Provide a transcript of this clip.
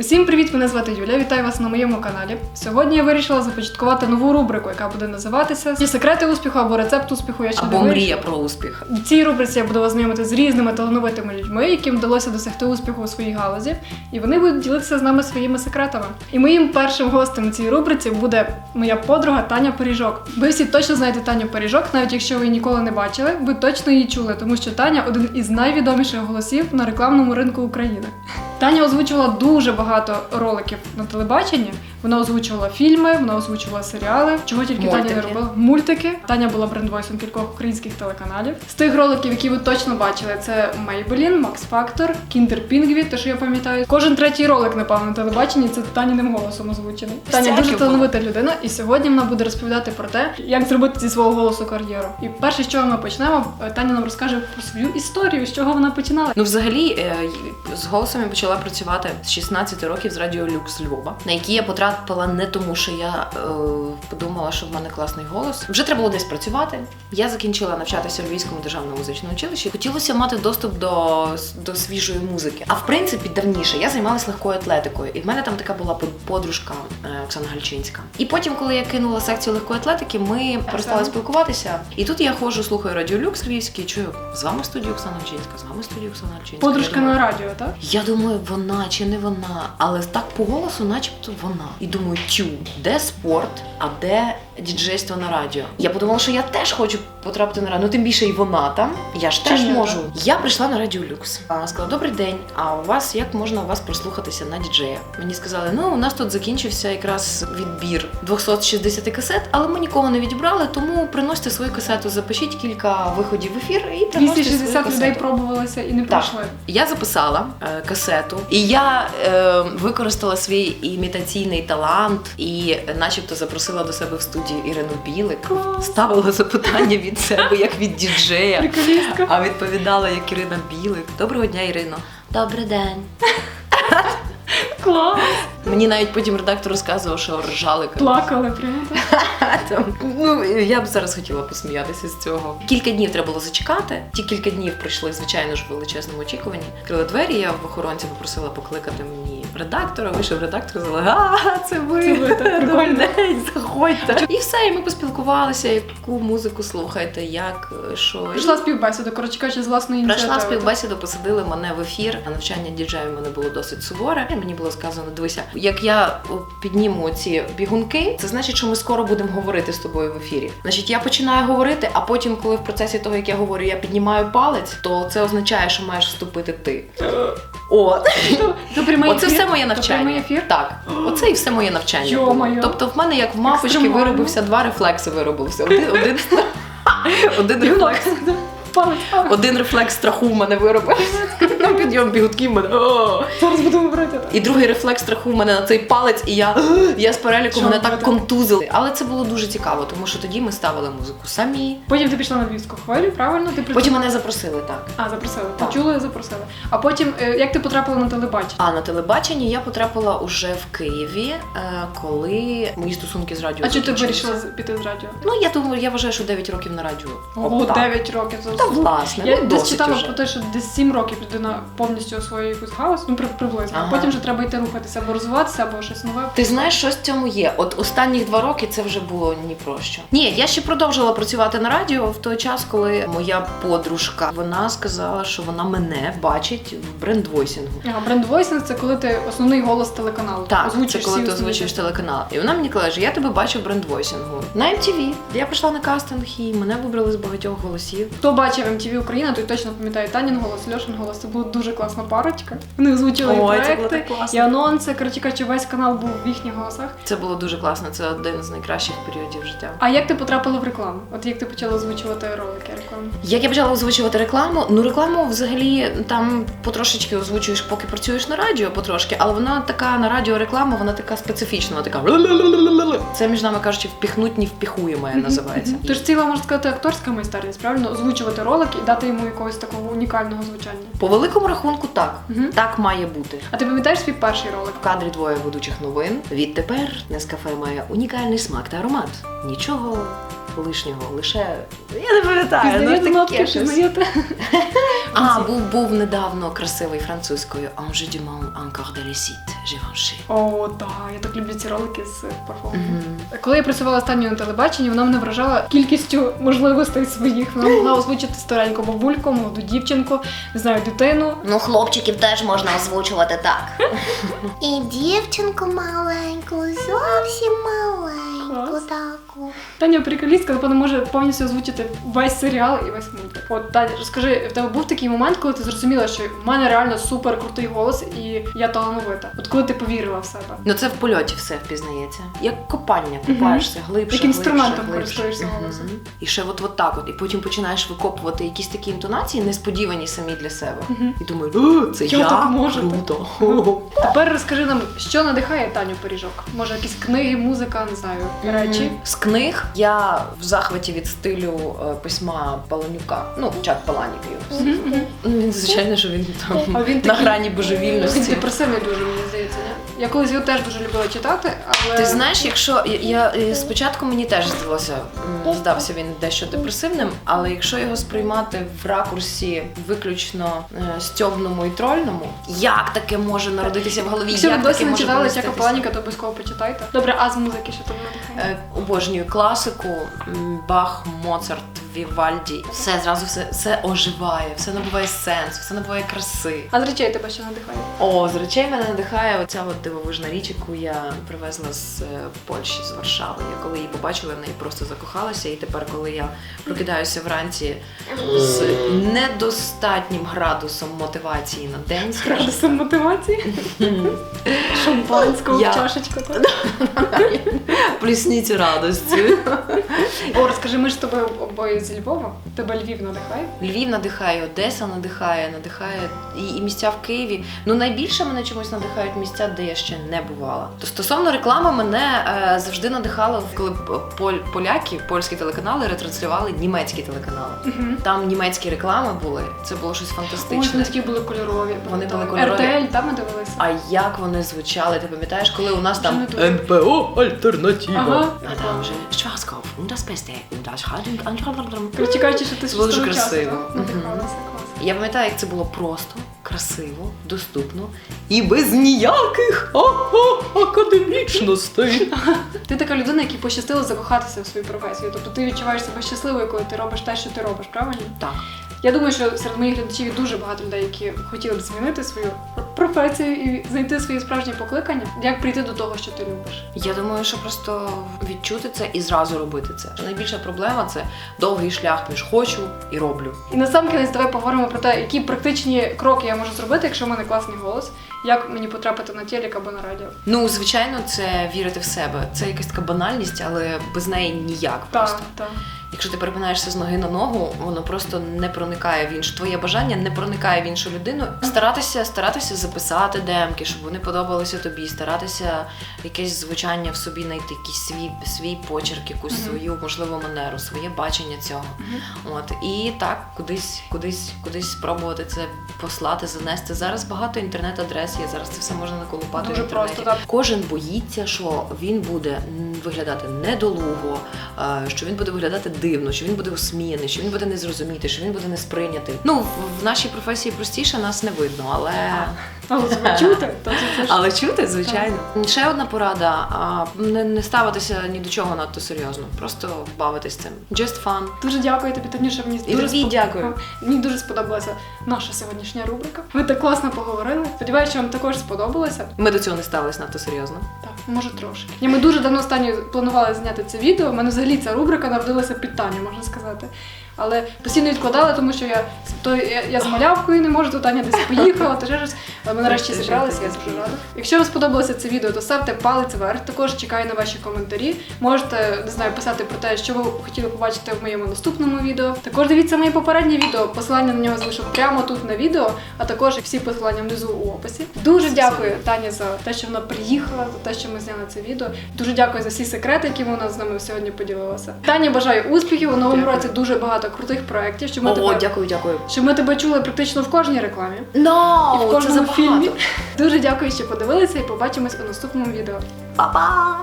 Усім привіт! Мене звати Юля. Вітаю вас на моєму каналі. Сьогодні я вирішила започаткувати нову рубрику, яка буде називатися «Ті секрети успіху або рецепт успіху. Я ще Або не мрія про успіх. В цій рубриці я буду вас знайомити з різними талановитими людьми, яким вдалося досягти успіху у своїй галузі, і вони будуть ділитися з нами своїми секретами. І моїм першим гостем у цій рубриці буде моя подруга Таня Пиріжок. Ви всі точно знаєте Таню Пиріжок, навіть якщо ви її ніколи не бачили, ви точно її чули, тому що Таня один із найвідоміших голосів на рекламному ринку України. Таня озвучувала дуже багато роликів на телебаченні. Вона озвучувала фільми, вона озвучувала серіали, чого тільки Таня не робила. Мультики. Таня була брендвойсом кількох українських телеканалів. З тих роликів, які ви точно бачили, це Maybelline, Max Factor, Kinder Pingvi, те, що я пам'ятаю. Кожен третій ролик, напевно, на телебаченні це Таніним голосом озвучений. Таня дуже талановита людина, і сьогодні вона буде розповідати про те, як зробити зі свого голосу кар'єру. І перше, з чого ми почнемо, е, Таня нам розкаже про свою історію, з чого вона починала. Ну, взагалі, е, з голосом я почала працювати з 16 років з радіо Люкс Львова, на які я потрапила не тому, що я е, подумала, що в мене класний голос. Вже треба було десь працювати. Я закінчила навчатися у Львівському державному музичному училищі. Хотілося мати доступ до, до свіжої музики. А в принципі, давніше я займалася легкою атлетикою, і в мене там така була подружка е, Оксана Гальчинська. І потім, коли я кинула секцію легкої атлетики, ми перестали спілкуватися. І тут я ходжу, слухаю радіо Люкс Львівський, чую з вами в студії Оксана Гальчинська, з вами в студії Оксана Гальчинська. Подружка на радіо, так? я думаю, вона чи не вона, але так по голосу, начебто вона. І думаю, тю, де спорт, а де діджейство на радіо? Я подумала, що я теж хочу потрапити на радіо. Ну тим більше і вона там. Я ж теж можу. Я прийшла на радіо Люкс. А, Сказала, добрий день. А у вас як можна у вас прослухатися на діджея? Мені сказали, ну у нас тут закінчився якраз відбір 260 касет, але ми нікого не відібрали, тому приносьте свою касету, запишіть кілька виходів в ефір і приносите свою 260 людей касету. пробувалися і не пройшли. Я записала е, касету, і я е, використала свій імітаційний талант і, е, начебто, запросила до себе в студію Ірину Білик. Клас. Ставила запитання від себе, як від діджея. Приколістка. А відповідала як Ірина Білик. Доброго дня, Ірино. Добрий день. Клас. Мені навіть потім редактор розказував, що ржали. Плакали прямо. Там, ну, я б зараз хотіла посміятися з цього. Кілька днів треба було зачекати. Ті кілька днів пройшли, звичайно ж, в величезному очікуванні. Відкрила двері, я в охоронці попросила покликати мені редактора. Вийшов редактор, сказала, а це ви. Це ви, так, Добрий день, заходьте. І все, і ми поспілкувалися, яку музику слухаєте, як, що. Прийшла співбесіда, коротше кажучи, з власної ініціативи. співбесіду, посадили мене в ефір. Навчання діджею в мене було досить суворе. Мені було сказано: дивися, як я підніму ці бігунки, це значить, що ми скоро будемо говорити з тобою в ефірі. Значить, я починаю говорити, а потім, коли в процесі того, як я говорю, я піднімаю палець, то це означає, що маєш вступити ти. От. Оце все моє навчання. прямий ефір? Так, оце і все моє навчання. Тобто, в мене як в мапочці виробився два рефлекси. Виробився. Один, один, один рефлекс. Один рефлекс страху в мене виробився. На підйом бігутків в мене. «О!» Зараз будемо брати. І другий рефлекс страху в мене на цей палець, і я, я з переліку мене так контузили. Але це було дуже цікаво, тому що тоді ми ставили музику самі. Потім ти пішла на львівську хвилю, правильно? Ти Потім мене запросили так. А, запросили. Так. Почули, запросили. А потім, е, як ти потрапила на телебачення? А на телебаченні я потрапила уже в Києві, е, коли мої стосунки з радіо. А чому ти вирішила піти з радіо? Ну я думаю, я вважаю, що 9 років на радіо. Ого, 9 років. Це Та власне, Я ну, десь досить читала уже. про те, що десь 7 років людина повністю освоює якусь галузь, ну при- приблизно. Ага. А потім вже треба йти рухатися або розвиватися, або щось нове. Ти знаєш, що в цьому є? От останніх два роки це вже було ні про що. Ні, я ще продовжила працювати на радіо в той час, коли моя подружка вона сказала, що вона мене бачить в брендвойсінгу. А брендвойсинг це коли ти основний голос телеканалу. Так, озвучуєш це коли всі ти основні озвучуєш телеканал. І вона мені каже, я тебе бачу в брендвойсінгу. На MTV. Я прийшла на кастинг і мене вибрали з багатьох голосів. Хто бачив MTV Україна, той точно пам'ятає Танін голос, Льошин голос. Це була дуже класна парочка. Вони озвучили і Ой, це було проекти, так класно. і анонси. Коротше кажучи, весь канал був в їхніх голосах. Це було дуже класно. Це один з найкращих періодів життя. А як ти потрапила в рекламу? От як ти почала озвучувати ролики рекламні? Як я почала озвучувати рекламу, ну рекламу взагалі там потрошечки озвучуєш, поки працюєш на радіо, потрошки, але вона така на радіо реклама, вона така специфічна, вона така. Це між нами кажучи, впіхнуть не впіхуєме називається. Тож ціла можна сказати акторська майстерність, правильно? Озвучувати ролик і дати йому якогось такого унікального звучання. По великому рахунку, так. Угу. Так має бути. А ти пам'ятаєш свій перший ролик? В кадрі двоє ведучих новин. Відтепер Нескафе має унікальний смак та аромат. Нічого лишнього, лише я не пам'ятаю. ну, таке щось. А, був, був недавно красивий французькою «Un je demande encore de récite, Givenchy». О, так, я так люблю ці ролики з парфумом. Коли я працювала останньою на телебаченні, вона мене вражала кількістю можливостей своїх. Вона могла озвучити стареньку бабульку, молоду дівчинку, не знаю, дитину. Ну, хлопчиків теж можна озвучувати так. І дівчинку маленьку, зовсім маленьку Клас. таку. Таня приколістка, напевно, може повністю озвучити весь серіал і весь мультик. От Таня, розкажи, в тебе був такий момент, коли ти зрозуміла, що в мене реально супер крутий голос і я талановита. От коли ти повірила в себе. Ну це в польоті все впізнається. Як копання, копаєшся глибше. Як інструментом користуєшся голосом. І ще от, от так от. І потім починаєш викопувати якісь такі інтонації, несподівані самі для себе. І думаю, це Я я, так можу, круто. Тепер розкажи нам, що надихає Таню Пиріжок? Може, якісь книги, музика, не знаю, речі. З книг я в захваті від стилю е, письма Паланюка. Ну, чат Паланік його. Мгм, мгм. Ну, Він, звичайно, що він там він на такий- грані Він божевільності. депресивний дуже, мені здається? Я колись його теж дуже любила читати, але Ти знаєш, якщо я, я е, спочатку мені теж здалося, здався він дещо депресивним, але якщо його сприймати в ракурсі виключно е, стьобному і трольному, як таке може народитися в голові? якщо ви досі не читали? Чека Паланіка, то обов'язково почитайте. Добре, а з музики що надихає? Е, Обожнюю класику, Бах, Моцарт, Вівальді. Все зразу все, все оживає, все набуває сенс, все набуває краси. А з речей тебе що надихає? О, з речей мене надихає оця от дивовижна річ, яку я привезла з е, Польщі, з Варшави. Я коли її побачила, в неї просто закохалася. І тепер, коли я прокидаюся вранці з недостатнім градусом мотивації на день, Градусом мотивації? Шампанського Я- в чашечку. так? радості. О, розкажи, ми ж з тобою обоє зі Львова. Тебе Львів надихає? Львів надихає, Одеса надихає, надихає і, і місця в Києві. Ну найбільше мене чомусь надихають місця, де я ще не бувала. То стосовно реклами, мене е, завжди надихало, коли поль- поляки, польські телеканали ретранслювали німецькі телеканали. Там німецькі реклами були. Це було щось Ой, фантастичне. вони такі були кольорові. Вони були пам'ятаю. кольорові. RTL, там ми дивилися. А як вони звучали? Ти пам'ятаєш, коли у нас там. НПО альтернатива? Ага. А там вже und das Beste, das. Коротше кажучи, що ти Це було дуже красиво. Клас. Я пам'ятаю, як це було просто, красиво, доступно і без ніяких академічностей. Ти така людина, якій пощастило закохатися в свою професію. Тобто ти відчуваєш себе щасливою, коли ти робиш те, що ти робиш, правильно? Так. Я думаю, що серед моїх глядачів є дуже багато людей, які хотіли б змінити свою професію і знайти своє справжнє покликання. Як прийти до того, що ти любиш? Я думаю, що просто відчути це і зразу робити це. Найбільша проблема це довгий шлях між хочу і роблю. І на сам кінець давай поговоримо про те, які практичні кроки я можу зробити, якщо в мене класний голос, як мені потрапити на телек або на радіо. Ну, звичайно, це вірити в себе. Це якась така банальність, але без неї ніяк просто. Так, так. Якщо ти перепинаєшся з ноги на ногу, воно просто не проникає в іншу. Твоє бажання не проникає в іншу людину. Старатися, старатися записати демки, щоб вони подобалися тобі, старатися якесь звучання в собі знайти, якийсь свій свій почерк, якусь Мгм. свою можливо манеру, своє бачення цього. От і так, кудись, кудись, кудись спробувати це послати, занести. Зараз багато інтернет-адрес є. Зараз це все можна наколупати Дуже в інтернеті. просто, так. Кожен боїться, що він буде виглядати недолуго, е, що він буде виглядати дивно, що він буде осміяний, що він буде незрозумітий, що він буде несприйнятий. Ну в, нашій професії простіше нас не видно, але. Але чути, Але чути, звичайно. Ще одна порада: не, не ставитися ні до чого надто серйозно, просто бавитись цим. Just fun. Дуже дякую тобі, Танюша. Мені І дуже тобі спод- дякую. Мені дуже сподобалася наша сьогоднішня рубрика. Ви так класно поговорили. Сподіваюся, що вам також сподобалося. Ми до цього не ставились надто серйозно. Так, може трошки. Ні, ми дуже давно останньо планували зняти це відео. У мене взагалі ця рубрика народилася Таню, можна сказати. Але постійно відкладала, тому що я то я, я з малявкою не можу, то Таня десь поїхала, то ще щось. Але ми нарешті зібралися, я дуже рада. Якщо вам сподобалося це відео, то ставте палець вверх. Також чекаю на ваші коментарі. Можете не знаю, писати про те, що ви хотіли побачити в моєму наступному відео. Також дивіться моє попереднє відео. Посилання на нього залишу прямо тут на відео, а також всі посилання внизу у описі. Дуже дякую Тані за те, що вона приїхала, за те, що ми зняли це відео. Дуже дякую за всі секрети, які вона з нами сьогодні поділилася. Тані бажаю успіхів у новому році. Дуже багато крутих проєктів. Щоб ми О, тебе дякую, дякую. щоб ми тебе чули практично в кожній рекламі. No, І в кожному фільмі. Дуже дякую, що подивилися і побачимось у наступному відео. Па-па!